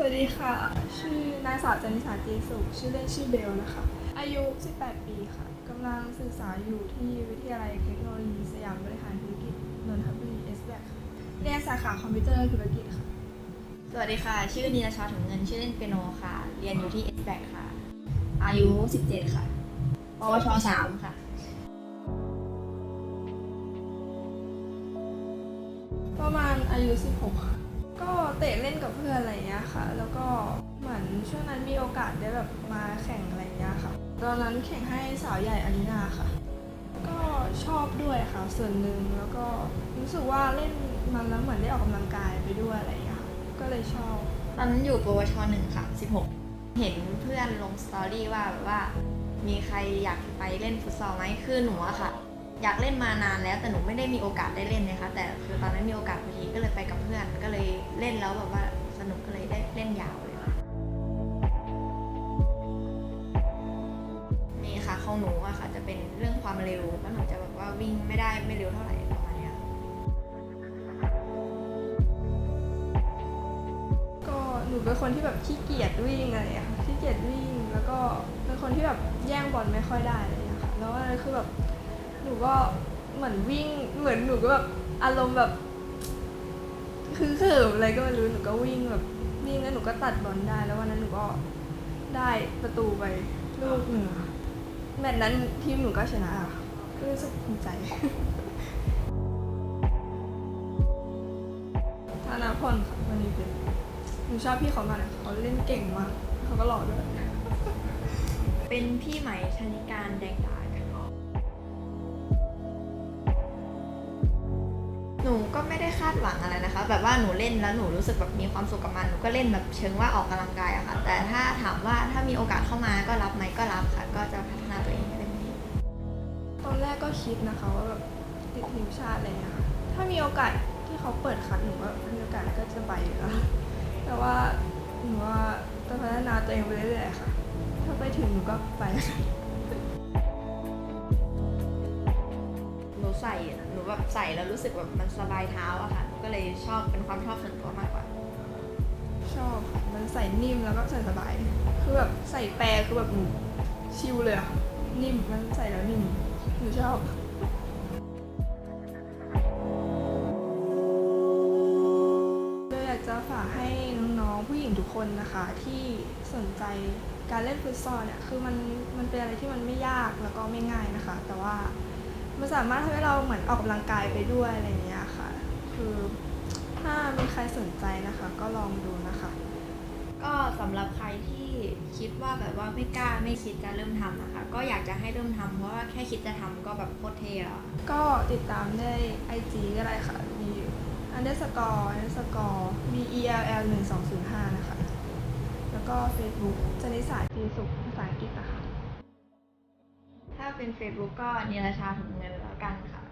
สวัสดีค่ะ ชื่อนางสาวจันนิสาเจสุขชื่อเล่นชื่อเบลนะคะ อายุ 18 ปีค่ะ กำลังศึกษาอยู่ที่วิทยาลัยเทคโนโลยีสยามบริหารธุรกิจนนทบุรีเอสแบค่ะเรียนสาขาคอมพิวเตอร์ธุรกิจค่ะ สวัสดีค่ะ ชื่อนีรชาถุงเงิน ชื่อเล่นเปียโนค่ะ เรียนอยู่ที่ s b a c ค่ะ อายุ 17 ค่ะ ปวช 3 ค่ะ ประมาณอายุ 16 ค่ะก็ เตะเล่นกับเพื่อนอะไรอย่างเงี้ยค่ะ แล้วก็เหมือนช่วงนั้นมีโอกาสได้แบบมาแข่งอะไรอย่างเงี้ยค่ะ ตอนนั้นแข่งให้สาวใหญ่อารีนาค่ะ ก็ชอบด้วยค่ะส่วนหนึ่งแล้วก็รู้สึกว่าเล่นมันแล้วเหมือนได้ออกกำลังกายไปด้วยอะไรอย่างเงี้ยค่ะก็เลยชอบ ตอนนั้นอยู่ปวช1ค่ะ 16 เห็นเพื่อนลงสตอรี่ว่าแบบว่า มีใครอยากไปเล่นฟุตซอลไหมคือหนูอะค่ะอยากเล่นมานานแล้วแต่หนูไม่ได้มีโอกาสได้เล่นนะคะแต่คือตอนนั้นมีโอกาสพอดีก็เลยไปกับเพื่อน เล่นแล้วแบบว่าสนุกก็เลยได้เล่นยาวเลยค่ะมีค่ะของหนูอะค่ะ จะเป็นเรื่องความเร็วแล้วหนูจะแบบว่าวิ่งไม่ได้ไม่เร็วเท่าไหร่ประมาณนี้ก็หนูเป็นคนที่แบบขี้เกียจวิ่งอะไรอย่างเงี้ยค่ะขี้เกียจวิ่งแล้วก็เป็นคนที่แบบแย่งบอลไม่ค่อยได้อะไรอย่างเงี้ยค่ะแล้วอะไรคือแบบหนูก็เหมือนวิ่งเหมือนหนูก็แบบอารมณ์แบบ คือเขิมอะไรก็ไม่รู้หนูก็วิ่งแบบวิ่งแล้วหนูก็ตัดบอลได้ แล้ววันนั้นหนูก็ได้ประตูไปลูกหนึ่งค่ะแมตช์นั้นทีมหนูก็ชนะค่ะก็รู้สึกภูมิใจ ธนาพลค่ะวันนี้เป็นหนูชอบพี่เขามากเลยเขาเล่นเก่งมากเขาก็หล่อด้วย เป็นพี่ใหม่ชนิการแดงดาค่ นูก็ไม่ได้คาดหวังอะไรนะคะ แบบว่าหนูเล่นแล้วหนูรู้สึกแบบมีความสุขกับมันหนูก็เล่นแบบเชิงว่าออกกำลังกายอะค่ะ แต่ถ้าถามว่าถ้ามีโอกาสเข้ามาก็รับไหมก็รับค่ะ ก็จะพัฒนาตัวเองให้เต็มที่ตอนแรกก็คิดนะคะว่าแบบติดทีมชาติอะไรเงี้ยค่ะถ้ามีโอกาสที่เขาเปิดคัดหนูก็มีโอกาสก็จะไปอยู่แล้วแต่ว่าหนูว่าต้องพัฒนาตัวเองไปเรื่อยๆค่ะ ถ้าไปถึงหนูก็ไป แบบใส่แล้วรู้สึกแบบมันสบายเท้าอะค่ะ ก็เลยชอบเป็นความชอบส่วนตัวมากกว่า ชอบค่ะมันใส่นิ่มแล้วก็ใส่สบาย คือแบบใส่แปรคือแบบหนูชิลเลยอะนิ่มมันใส่แล้วนิ่มหนูชอบเราอยากจะฝากให้น้องๆผู้หญิงทุกคนนะคะ ที่สนใจการเล่นฟุตซอลเนี่ยคือมันมันเป็นอะไรที่มันไม่ยากแล้วก็ไม่ง่ายนะคะ แต่ว่า มันสามารถทำให้เราเหมือนออกกำลังกายไปด้วยอะไรอย่างเงี้ยค่ะ คือถ้ามีใครสนใจนะคะ ก็ลองดูนะคะ ก็สำหรับใครที่คิดว่าแบบว่าไม่กล้าไม่คิดจะเริ่มทำนะคะ ก็อยากจะให้เริ่มทำเพราะว่าแค่คิดจะทำก็แบบโคตรเท่แล้วอะ ก็ติดตามได้ IG ก็ได้ค่ะ มี underscore underscore b e l l 1 2 0 5นะคะ แล้วก็ Facebook จนิสาจีสุขภาษาอังกฤษนะคะถ้า เป็น Facebook ก็นิรชาถุงเงินแล้วกันค่ะ